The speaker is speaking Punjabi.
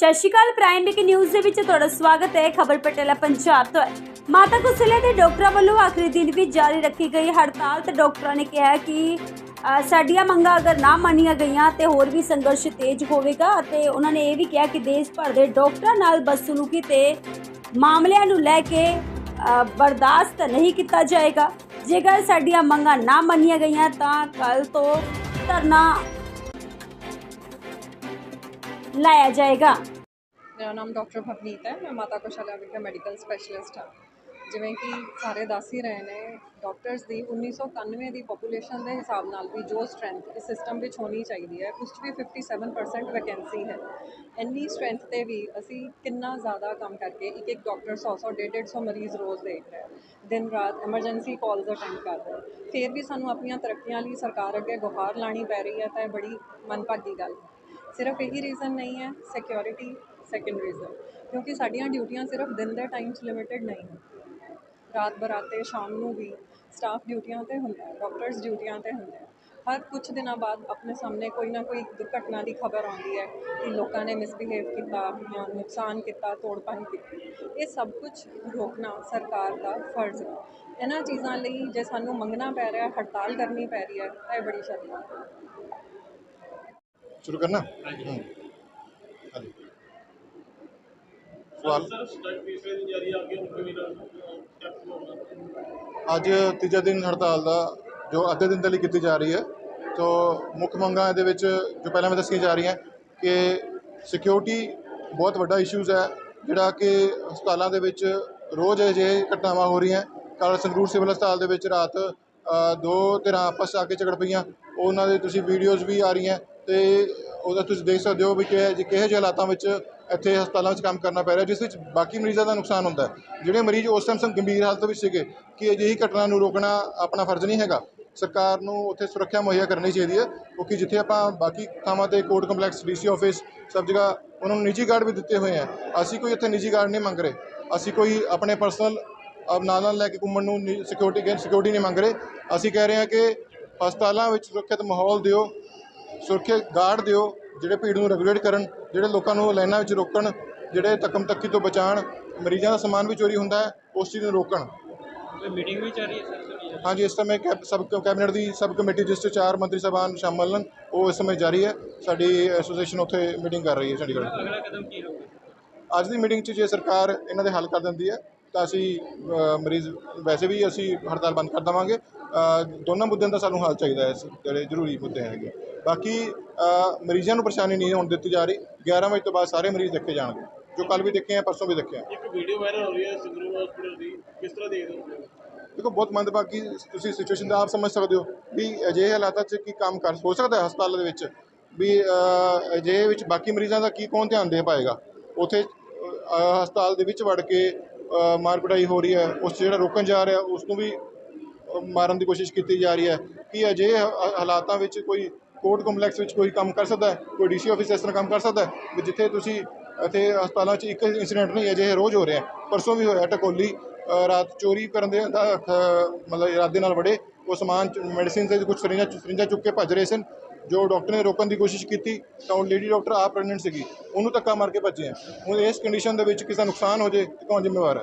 ਸਤਿ ਸ਼੍ਰੀ ਅਕਾਲ, ਪ੍ਰਾਈਮ ਬਿਕ ਨਿਊਜ਼ ਦੇ ਵਿੱਚ ਤੁਹਾਡਾ ਸਵਾਗਤ ਹੈ। ਖਬਰ ਪਟੇਲਾ ਪੰਜਾਬ ਤੋਂ। ਹੈ। ਮਾਤਾ ਕੁਸਲੇ ਦੇ ਡਾਕਟਰਾਂ ਵੱਲੋਂ ਆਖਰੀ ਦਿਨ ਵੀ ਜਾਰੀ ਰੱਖੀ ਗਈ। ਹੜਤਾਲ ਤੇ ਡਾਕਟਰਾਂ ਨੇ ਕਿਹਾ ਕਿ ਸਾਡੀਆਂ ਮੰਗਾਂ ਅਗਰ ਨਾ ਮੰਨੀਆਂ ਗਈਆਂ ਤੇ ਹੋਰ ਵੀ ਸੰਘਰਸ਼ ਤੇਜ਼ ਹੋਵੇਗਾ ਅਤੇ ਉਹਨਾਂ ਨੇ ਇਹ ਵੀ ਕਿਹਾ ਕਿ ਦੇਸ਼ ਭਰ ਦੇ ਡਾਕਟਰਾਂ ਨਾਲ ਬਦਸਲੂਕੀ ਤੇ ਮਾਮਲਿਆਂ ਨੂੰ ਲੈ ਕੇ ਬਰਦਾਸ਼ਤ ਨਹੀਂ ਕੀਤਾ ਜਾਏਗਾ। ਜੇਕਰ ਸਾਡੀਆਂ ਮੰਗਾਂ ਨਾ ਮੰਨੀਆਂ ਗਈਆਂ ਤਾਂ ਕੱਲ ਤੋਂ ਧਰਨਾ ਲਾਇਆ ਜਾਏਗਾ ਮੇਰਾ ਨਾਮ ਡਾਕਟਰ ਭਵਨੀਤ ਹੈ ਮੈਂ ਮਾਤਾ ਕੋਸ਼ਾਲਾ ਵਿਖੇ ਮੈਡੀਕਲ ਸਪੈਸ਼ਲਿਸਟ ਹਾਂ ਜਿਵੇਂ ਕਿ ਸਾਰੇ ਦੱਸ ਹੀ ਰਹੇ ਨੇ ਡਾਕਟਰਸ ਦੀ 1991 ਦੀ ਪੋਪੂਲੇਸ਼ਨ ਦੇ ਹਿਸਾਬ ਨਾਲ ਵੀ ਜੋ ਸਟਰੈਂਥ ਇਸ ਸਿਸਟਮ ਵਿੱਚ ਹੋਣੀ ਚਾਹੀਦੀ ਹੈ ਉਸ 'ਚ ਵੀ 57% ਵੈਕੈਂਸੀ ਹੈ ਇੰਨੀ ਸਟਰੈਂਥ ਤੇ ਵੀ ਅਸੀਂ ਕਿੰਨਾ ਜ਼ਿਆਦਾ ਕੰਮ ਕਰਕੇ ਇੱਕ ਇੱਕ ਡਾਕਟਰ 100 100 150 150 ਮਰੀਜ਼ ਰੋਜ਼ ਦੇਖ ਰਿਹਾ ਦਿਨ ਰਾਤ ਐਮਰਜੈਂਸੀ ਕਾਲਸ ਅਟੈਂਡ ਕਰ ਰਿਹਾ ਫਿਰ ਵੀ ਸਾਨੂੰ ਆਪਣੀਆਂ ਤਰੱਕੀਆਂ ਲਈ ਸਰਕਾਰ ਅੱਗੇ ਗੁਹਾਰ ਲਾਣੀ ਪੈ ਰਹੀ ਹੈ ਤਾਂ ਇਹ ਬੜੀ ਮਨਭਾਗੀ ਗੱਲ ਹੈ ਸਿਰਫ ਇਹੀ ਰੀਜ਼ਨ ਨਹੀਂ ਹੈ ਸਿਕਿਉਰਿਟੀ ਸੈਕੰਡ ਰੀਜ਼ਨ ਕਿਉਂਕਿ ਸਾਡੀਆਂ ਡਿਊਟੀਆਂ ਸਿਰਫ ਦਿਨ ਦੇ ਟਾਈਮ 'ਚ ਲਿਮਿਟਡ ਨਹੀਂ ਹੈ ਰਾਤ ਬਰਾਤੇ, ਸ਼ਾਮ ਨੂੰ ਵੀ ਸਟਾਫ ਡਿਊਟੀਆਂ ਤੇ ਹੁੰਦਾ ਹੈ ਡਾਕਟਰਸ ਡਿਊਟੀਆਂ ਤੇ ਹੁੰਦੇ ਹਰ ਕੁਝ ਦਿਨਾਂ ਬਾਅਦ ਆਪਣੇ ਸਾਹਮਣੇ ਕੋਈ ਨਾ ਕੋਈ ਦੁਰਘਟਨਾ ਦੀ ਖਬਰ ਆਉਂਦੀ ਹੈ ਕਿ ਲੋਕਾਂ ਨੇ ਮਿਸਬਿਹੇਵ ਕੀਤਾ, ਜਾਂ ਨੁਕਸਾਨ ਕੀਤਾ ਤੋੜਪਾਈ ਕੀਤੀ। ਇਹ ਸਭ ਕੁਝ ਰੋਕਣਾ ਸਰਕਾਰ ਦਾ ਫਰਜ਼ ਹੈ। ਇਹਨਾਂ ਚੀਜ਼ਾਂ ਲਈ ਜੇ ਸਾਨੂੰ ਮੰਗਣਾ ਪੈ ਰਿਹਾ, ਹੜਤਾਲ ਕਰਨੀ ਪੈ ਰਹੀ ਹੈ, ਤਾਂ ਇਹ ਬੜੀ ਸ਼ਰਮ ਹੈ। ਸਰ ਦਾ ਸਟੈਪ ਹੋਣਾ ਅੱਜ ਤੀਜਾ ਦਿਨ ਹੜਤਾਲ ਦਾ ਜੋ ਅੱਧੇ ਦਿਨ ਦੇ ਲਈ ਕੀਤੀ ਜਾ ਰਹੀ ਹੈ। ਸੋ ਮੁੱਖ ਮੰਗਾਂ ਇਹਦੇ ਵਿੱਚ ਜੋ ਪਹਿਲਾਂ ਮੈਂ ਦੱਸੀਆਂ ਜਾ ਰਹੀਆਂ ਕਿ ਸਿਕਿਉਰਿਟੀ ਬਹੁਤ ਵੱਡਾ ਇਸ਼ੂਜ਼ ਹੈ ਜਿਹੜਾ ਕਿ ਹਸਪਤਾਲਾਂ ਦੇ ਵਿੱਚ ਰੋਜ਼ ਅਜਿਹੇ ਘਟਨਾਵਾਂ ਹੋ ਰਹੀਆਂ। ਕੱਲ੍ਹ ਸੰਗਰੂਰ ਸਿਵਲ ਹਸਪਤਾਲ ਦੇ ਵਿੱਚ ਰਾਤ ਦੋ ਧਿਰਾਂ ਆਪਸ ਆ ਕੇ ਝਗੜ ਪਈਆਂ। ਉਹਨਾਂ ਦੇ ਤੁਸੀਂ ਵੀਡੀਓਜ਼ ਵੀ ਆ ਰਹੀਆਂ। ਤੇ ਉਹਦਾ ਤੁਸੀਂ ਦੇਖ ਸਕਦੇ ਹੋ ਵੀ ਕਿਹੋ ਜਿਹੇ ਕਿਹੋ ਜਿਹੇ ਹਾਲਾਤਾਂ ਵਿੱਚ ਇੱਥੇ ਹਸਪਤਾਲਾਂ ਵਿੱਚ ਕੰਮ ਕਰਨਾ ਪੈ ਰਿਹਾ, ਜਿਸ ਵਿੱਚ ਬਾਕੀ ਮਰੀਜ਼ਾਂ ਦਾ ਨੁਕਸਾਨ ਹੁੰਦਾ ਜਿਹੜੇ ਮਰੀਜ਼ ਉਸ ਟਾਈਮ ਸਮ ਗੰਭੀਰ ਹਾਲਤ ਵਿੱਚ ਸੀਗੇ ਕਿ ਅਜਿਹੀ ਘਟਨਾ ਨੂੰ ਰੋਕਣਾ ਆਪਣਾ ਫਰਜ਼ ਨਹੀਂ ਹੈਗਾ। ਸਰਕਾਰ ਨੂੰ ਉੱਥੇ ਸੁਰੱਖਿਆ ਮੁਹੱਈਆ ਕਰਨੀ ਚਾਹੀਦੀ ਹੈ, ਕਿਉਂਕਿ ਜਿੱਥੇ ਆਪਾਂ ਬਾਕੀ ਥਾਵਾਂ ਤੇ ਕੋਰਟ ਕੰਪਲੈਕਸ ਡੀਸੀ ਆਫਿਸ ਸਭ ਜਗ੍ਹਾ ਉਹਨਾਂ ਨੂੰ ਨਿੱਜੀ ਗਾਰਡ ਵੀ ਦਿੱਤੇ ਹੋਏ ਆ ਅਸੀਂ ਕੋਈ ਇੱਥੇ ਨਿੱਜੀ ਗਾਰਡ ਨਹੀਂ ਮੰਗ ਰਹੇ। ਅਸੀਂ ਕੋਈ ਆਪਣੇ ਪਰਸਨਲ ਨਾਲ ਨਾਲ ਲੈ ਕੇ ਘੁੰਮਣ ਨੂੰ ਸਿਕਿਉਰਿਟੀ ਸਿਕਿਉਰਿਟੀ ਨਹੀਂ ਮੰਗ ਰਹੇ। ਅਸੀਂ ਕਹਿ ਰਹੇ ਹਾਂ ਕਿ ਹਸਪਤਾਲਾਂ ਵਿੱਚ ਸੁਰੱਖਿਅਤ ਮਾਹੌਲ ਦਿਓ। ਸੁਰੱਖਿਅਤ ਗਾਰਡ ਦਿਓ ਜਿਹੜੇ ਭੀੜ ਨੂੰ ਰੈਗੂਲੇਟ ਕਰਨ ਜਿਹੜੇ ਲੋਕਾਂ ਨੂੰ ਲਾਈਨਾਂ ਵਿੱਚ ਰੋਕਣ ਜਿਹੜੇ ਧੱਕਮ ਤੱਕੀ ਤੋਂ ਬਚਾਉਣ ਮਰੀਜ਼ਾਂ ਦਾ ਸਮਾਨ ਵੀ ਚੋਰੀ ਹੁੰਦਾ ਹੈ ਉਸ ਚੀਜ਼ ਨੂੰ ਰੋਕਣ। ਮੀਟਿੰਗ ਵੀ ਚੱਲ ਰਹੀ ਹੈ ਸਰ ਹਾਂਜੀ ਇਸ ਸਮੇਂ ਕੈਬ ਸਬ ਕੈਬਨਿਟ ਦੀ ਸਬ ਕਮੇਟੀ ਜਿਸ 'ਚ ਚਾਰ ਮੰਤਰੀ ਸਾਹਿਬਾਨ ਸ਼ਾਮਲ ਹਨ ਉਹ ਇਸ ਸਮੇਂ ਜਾਰੀ ਹੈ। ਸਾਡੀ ਐਸੋਸੀਏਸ਼ਨ ਉੱਥੇ ਮੀਟਿੰਗ ਕਰ ਰਹੀ ਹੈ ਚੰਡੀਗੜ੍ਹ ਅਗਲਾ ਕਦਮ ਕੀ ਹੋਊਗਾ? ਅੱਜ ਦੀ ਮੀਟਿੰਗ 'ਚ ਜੇ ਸਰਕਾਰ ਇਹਨਾਂ ਦੇ ਹੱਲ ਕਰ ਦਿੰਦੀ ਹੈ ਤਾਂ ਅਸੀਂ ਮਰੀਜ਼ ਵੈਸੇ ਵੀ ਅਸੀਂ ਹੜਤਾਲ ਬੰਦ ਕਰ ਦੇਵਾਂਗੇ। ਦੋਨਾਂ ਮੁੱਦਿਆਂ ਦਾ ਸਾਨੂੰ ਹੱਲ ਚਾਹੀਦਾ ਹੈ ਜਿਹੜੇ ਜ਼ਰੂਰੀ ਮੁੱਦੇ ਹੈਗੇ। ਬਾਕੀ ਮਰੀਜ਼ਾਂ ਨੂੰ ਪਰੇਸ਼ਾਨੀ ਨਹੀਂ ਹੋਣ ਦਿੱਤੀ ਜਾ ਰਹੀ। 11 ਵਜੇ ਤੋਂ ਬਾਅਦ ਸਾਰੇ ਮਰੀਜ਼ ਦੇਖੇ ਜਾਣਗੇ। ਜੋ ਕੱਲ ਵੀ ਦੇਖੇ ਆ ਪਰਸੋਂ ਵੀ ਦੇਖੇ ਆ। ਇੱਕ ਵੀਡੀਓ ਵਾਇਰਲ ਹੋ ਰਹੀ ਹੈ ਸੰਗਰੂਰ ਹਸਪੀਟਲ ਦੀ। ਕਿਸ ਤਰ੍ਹਾਂ ਦੇਖਦੇ ਹੋ ਦੇਖੋ ਬਹੁਤ ਮੰਦਭਾਗੀ ਤੁਸੀਂ ਸਿਚੁਏਸ਼ਨ ਦਾ ਆਪ ਸਮਝ ਸਕਦੇ ਹੋ ਵੀ ਅਜਿਹੇ ਹਾਲਾਤਾਂ 'ਚ ਕੀ ਕੰਮ ਕਰ ਹੋ ਸਕਦਾ ਹੈ ਹਸਪਤਾਲ ਦੇ ਵਿੱਚ ਵੀ ਅਜਿਹੇ ਵਿੱਚ ਬਾਕੀ ਮਰੀਜ਼ਾਂ ਦਾ ਕੀ ਕੌਣ ਧਿਆਨ ਦੇ ਪਾਏਗਾ? ਉੱਥੇ ਹਸਪਤਾਲ ਦੇ ਵਿੱਚ ਵੜ ਕੇ ਮਾਰ ਕੁਟਾਈ ਹੋ ਰਹੀ ਹੈ ਉਸ ਜਿਹੜਾ ਰੋਕਣ ਜਾ ਰਿਹਾ ਉਸ ਨੂੰ ਵੀ ਮਾਰਨ ਦੀ ਕੋਸ਼ਿਸ਼ ਕੀਤੀ ਜਾ ਰਹੀ ਹੈ ਕਿ ਅਜਿਹੇ ਹ- ਹਾਲਾਤਾਂ ਵਿੱਚ ਕੋਈ ਕੋਰਟ ਕੰਪਲੈਕਸ ਵਿੱਚ ਕੋਈ ਕੰਮ ਕਰ ਸਕਦਾ ਹੈ, ਕੋਈ ਡੀਸੀ ਆਫਿਸ ਇਸ ਤਰ੍ਹਾਂ ਕੰਮ ਕਰ ਸਕਦਾ ਹੈ ਵੀ ਜਿੱਥੇ ਤੁਸੀਂ ਇੱਥੇ ਹਸਪਤਾਲਾਂ 'ਚ ਇੱਕ ਇੰਸੀਡੈਂਟ ਨਹੀਂ, ਅਜਿਹੇ ਰੋਜ਼ ਹੋ ਰਿਹਾ ਪਰਸੋਂ ਵੀ ਹੋਇਆ, ਟਕੋਲੀ ਰਾਤ ਚੋਰੀ ਕਰਨ ਦੇ, ਦਾ ਮਤਲਬ ਇਰਾਦੇ ਨਾਲ ਵੜੇ। ਉਹ ਸਮਾਨ ਮੈਡੀਸਿਨ ਤੇ ਕੁਝ ਸਰਿੰਜਾਂ ਸਰਿੰਜਾਂ ਚੁੱਕ ਕੇ ਭੱਜ ਰਹੇ ਸਨ। ਜੋ ਡਾਕਟਰ ਨੇ ਰੋਕਣ ਦੀ ਕੋਸ਼ਿਸ਼ ਕੀਤੀ, ਤਾਂ ਉਹ ਲੇਡੀ ਡਾਕਟਰ ਆਪ ਪ੍ਰੈਗਨੈਂਟ ਸੀਗੀ। ਉਹਨੂੰ ਧੱਕਾ ਮਾਰ ਕੇ ਭੱਜੇ ਆ। ਹੁਣ ਇਸ ਕੰਡੀਸ਼ਨ ਦੇ ਵਿੱਚ ਕਿਸੇ ਦਾ ਨੁਕਸਾਨ ਹੋ ਜੇ ਤਾਂ ਕੌਣ ਜ਼ਿੰਮੇਵਾਰ ਹੈ?